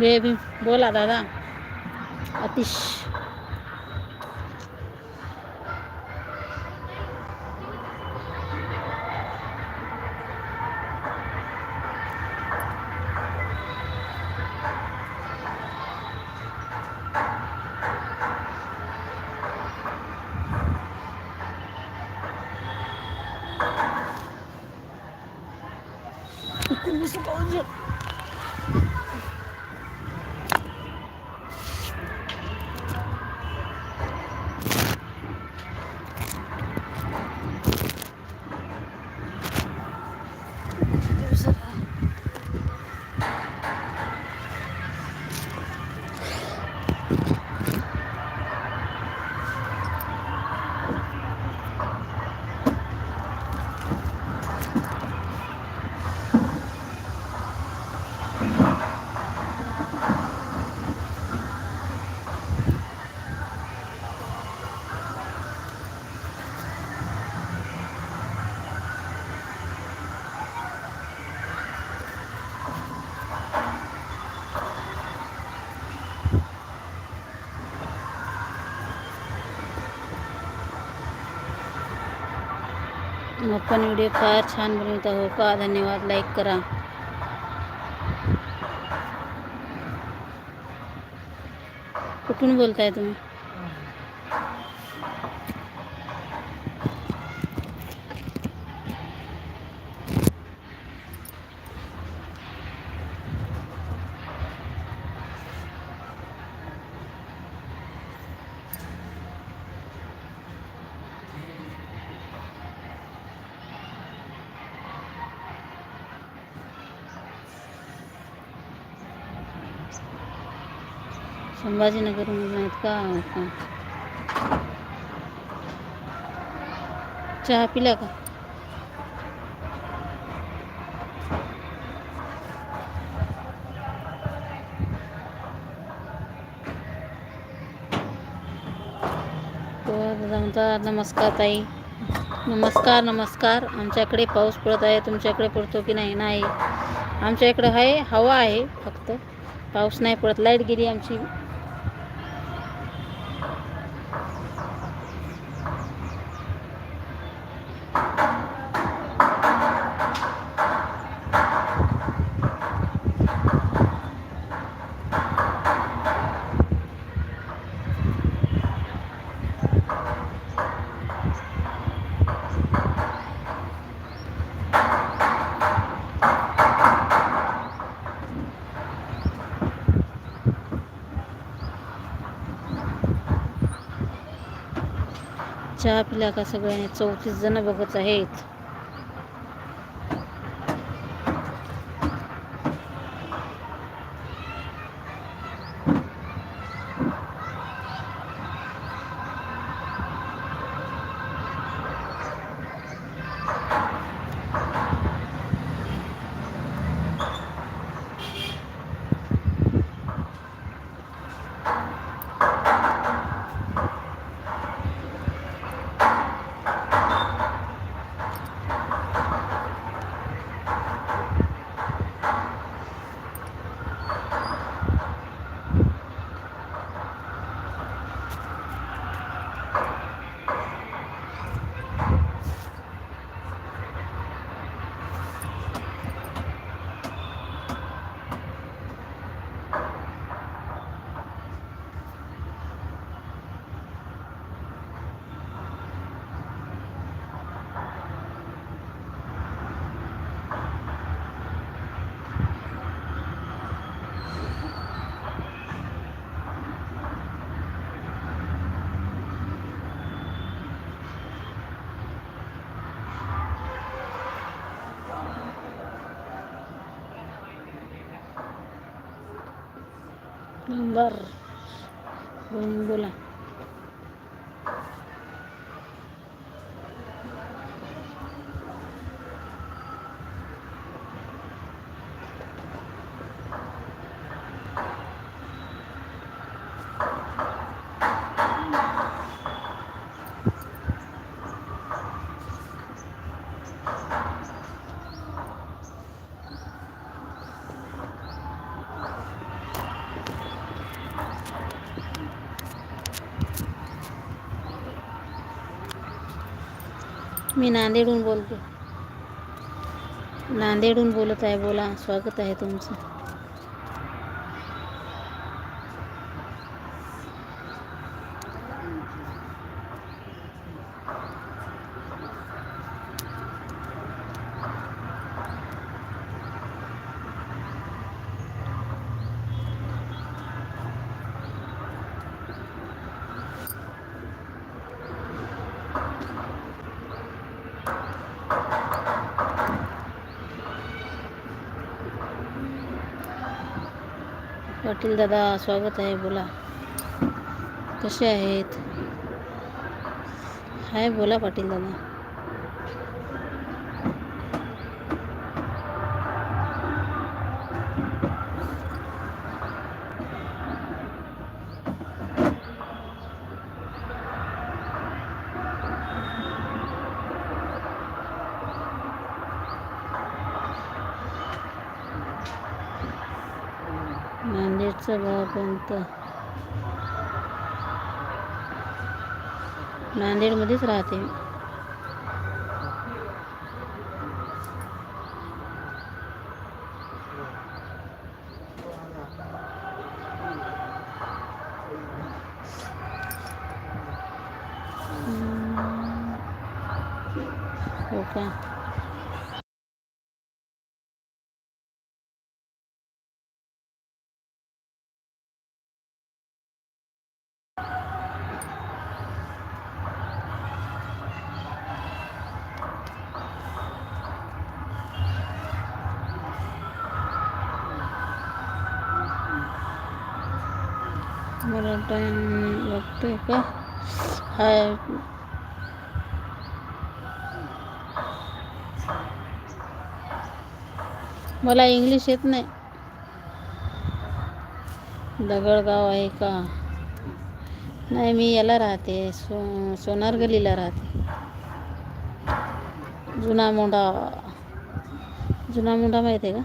Baby बोला दादा अतिश पण व्हिडिओ फार छान बनवत आहो का धन्यवाद. लाईक करा. कुठून बोलताय तुम्ही? संभाजीनगरमधून आहेत का? का? चहा पिला का? नमस्कार ताई. नमस्कार नमस्कार. आमच्याकडे पाऊस पडत आहे. तुमच्याकडे पडतो की नाही? नाही. आमच्या इकडं आहे हवा आहे फक्त. पाऊस नाही पडत. लाइट गेली आमची. चहा पिला का सगळ्यांनी? चौतीस जण बघत आहेत. बर. बोला बोला मी नांदेडहून बोलते. नांदेडहून बोलत आहे बोला. स्वागत आहे तुमचं. पाटील दादा स्वागत आहे बोला. कसे आहेत? हाय बोला पाटील दादा. नांदेडचा नांदेडमध्येच राहते मी. हो का मला टाईम लागतोय का? हाय. मला इंग्लिश येत नाही. दगडगाव आहे का? नाही मी याला राहते. सो सोनार गलीला राहते. जुना मोंढा जुना मोंढा माहीत आहे का?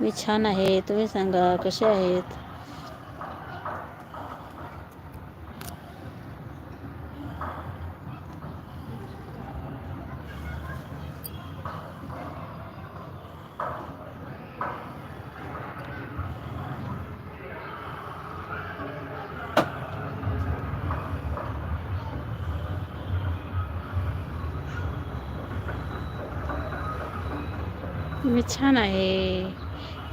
मी छान आहे. तुम्ही सांगा कसे आहेत? मी छान आहे.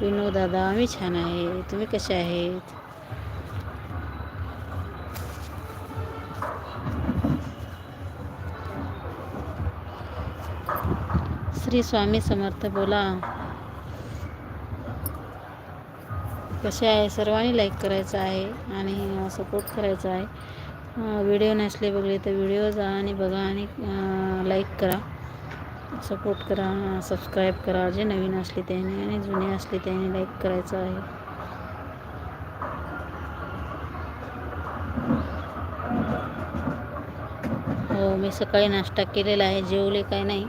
विनोद दादा मी छान आहे. तुम्ही कसे आहेत? श्री स्वामी समर्थ बोला. कसे आहे? सर्वांनी लाईक करायचं आहे आणि सपोर्ट करायचा आहे. व्हिडिओ नसले बघले तर व्हिडिओ जा आणि बघा आणि लाईक करा. सपोर्ट करा सबस्क्राईब करा, जे नवीन असले त्याने आणि जुने असले त्याने लाईक करायचं आहे. हो, मी सकाळी नाश्ता केलेला आहे, जेवले काय नाही.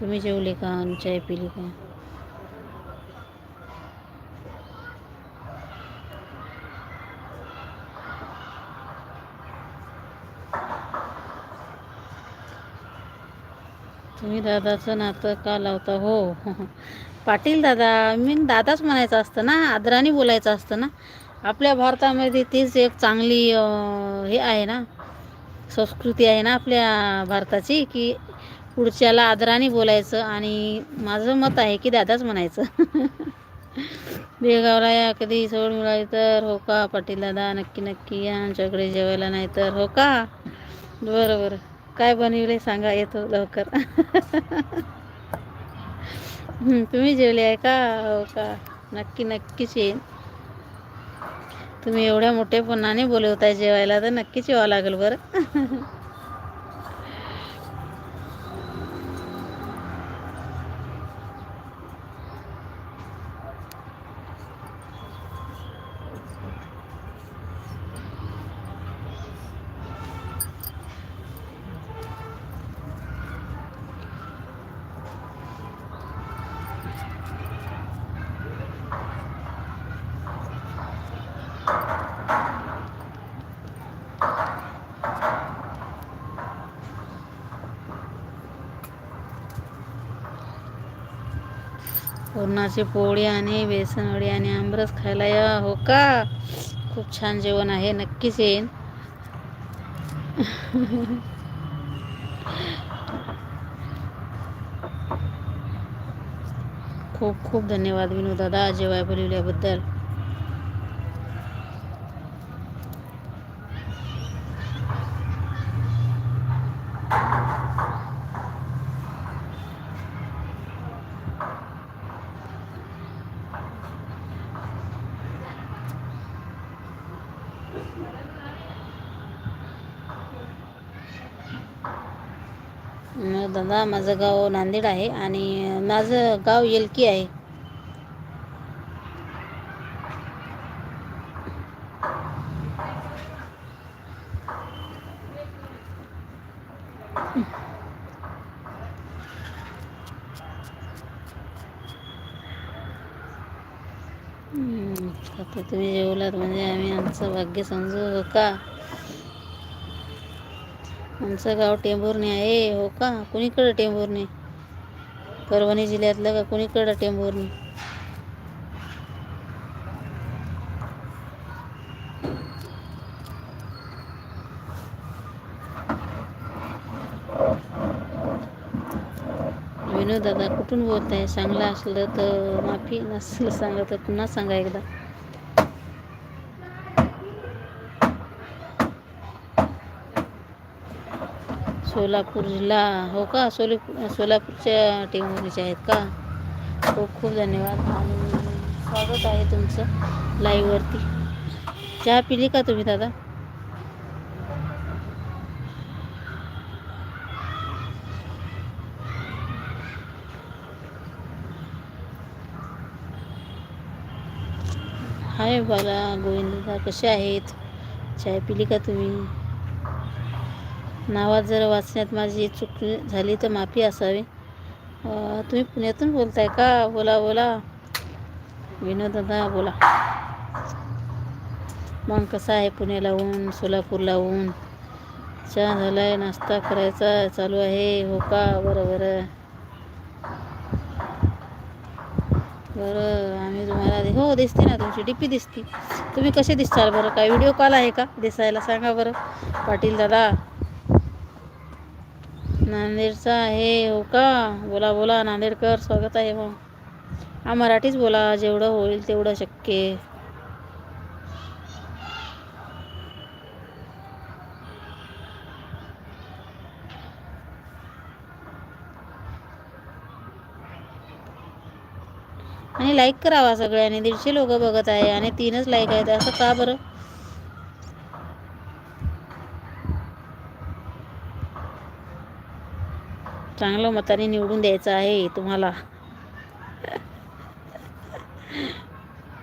तुम्ही जेवले का आणि चाय पिली का? तुम्ही दादाचं नातं का लावता? हो. पाटील दादा मी दादाच म्हणायचं असतं ना आदराने बोलायचं असतं ना. आपल्या भारतामध्ये तीच एक चांगली हे आहे ना संस्कृती आहे ना आपल्या भारताची की पुढच्याला आदराने बोलायचं आणि माझं मत आहे की दादाच म्हणायचं. बेळगावला या कधी सोड मिळाली तर हो का? पाटील दादा नक्की नक्की या. आमच्याकडे जेवायला नाही तर हो का? बरं बरं. काय बनविले सांगा येतो लवकर. तुम्ही जेवले आहे का? हो का? नक्की नक्कीच येईन. तुम्ही एवढ्या मोठेपणाने बोलवताय जेवायला तर नक्कीच यावं लागेल बरं. पुरणाची पोळी आणि बेसनवडी आणि आमरस खायला या. हो का? खूप छान जेवण आहे. नक्कीच येईन. खूप खूप धन्यवाद विनोद दादा जेवाय बोलवल्याबद्दल म दादा माझं गाव नांदेड आहे आणि माझं गाव येलकी आहे. आता तुम्ही जेवलात म्हणजे आम्ही आमचं भाग्य समजू का? आमचं गाव टेंभुर्णी आहे हो का? कुणीकडं टेंभुर्णी? परभणी जिल्ह्यातलं का कुणीकडं टेंभुर्णी? विनोद दादा कुठून बोलताय? चांगलं असलं तर माफी नसलं सांगा तर पुन्हा सांगा एकदा. सोलापूर जिल्हा हो का? सोली सोलापूरच्या टेंभुर्णीचे आहेत का? खूप खूप धन्यवाद. आणि स्वागत आहे तुमचं लाईव्हवरती चहा पिली का तुम्ही दादा? हाय बाला गोविंदा कसे आहेत? चाय पिली का तुम्ही? नावात जर वाचण्यात माझी चूक झाली तर माफी असावी. तुम्ही पुण्यातून बोलताय का? बोला बोला. विनोद दादा बोला. मग कसं आहे पुण्याला ऊन सोलापूरला ऊन चहा झालाय नाश्ता करायचा चालू आहे हो का? बरं बरं. बरं आम्ही तुम्हाला हो दिसते ना तुमची डीपी दिसते. तुम्ही कसे दिसताल बरं? काय व्हिडिओ कॉल आहे का? दिसायला सांगा बरं. पाटील दादा. नांदेडचा आहे हो का? बोला बोला. नांदेडकर स्वागत आहे मग हा मराठीच बोला. जेवढं होईल तेवढं शक्य आणि लाईक करावा सगळ्यांनी. दीडशे लोक बघत आहे आणि तीनच लाईक आहेत. असं का बरं? चांगलं मताने निवडून द्यायचं आहे तुम्हाला.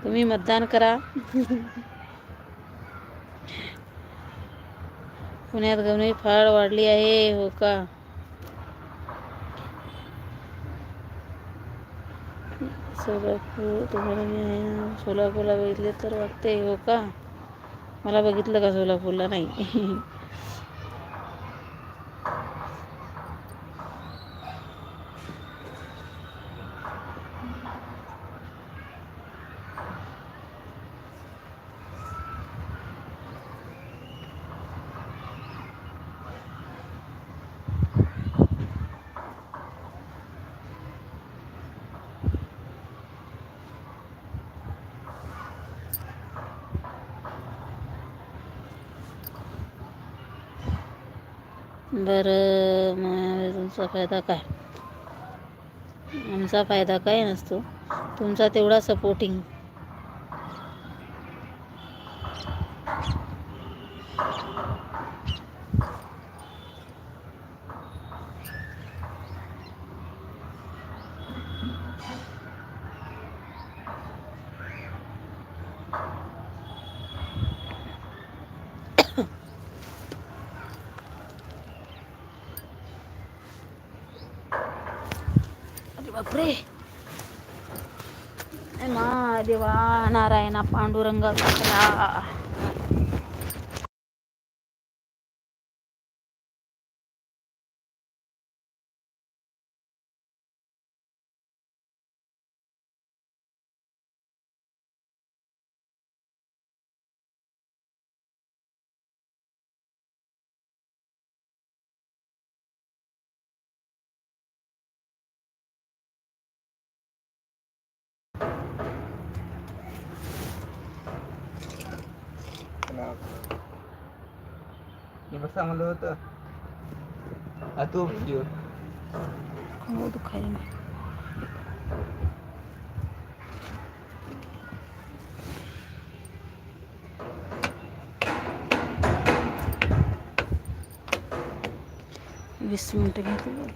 तुम्ही मतदान करा. पुण्यात गवणी फार वाढली आहे हो का? सोलापूर तुम्हाला मी आहे ना सोलापूरला बघितले तर वाटते हो का? मला बघितलं का सोलापूरला नाही? बरं मग तुमचा फायदा काय? आमचा फायदा काय नसतो. तुमचा तेवढा सपोर्टिंग बापरे. मा देवा नारायणा पांडुरंगा sarap. Di basta maluto. kamu tuh Kamudo kayo na. విసుంటగా కట్టాలి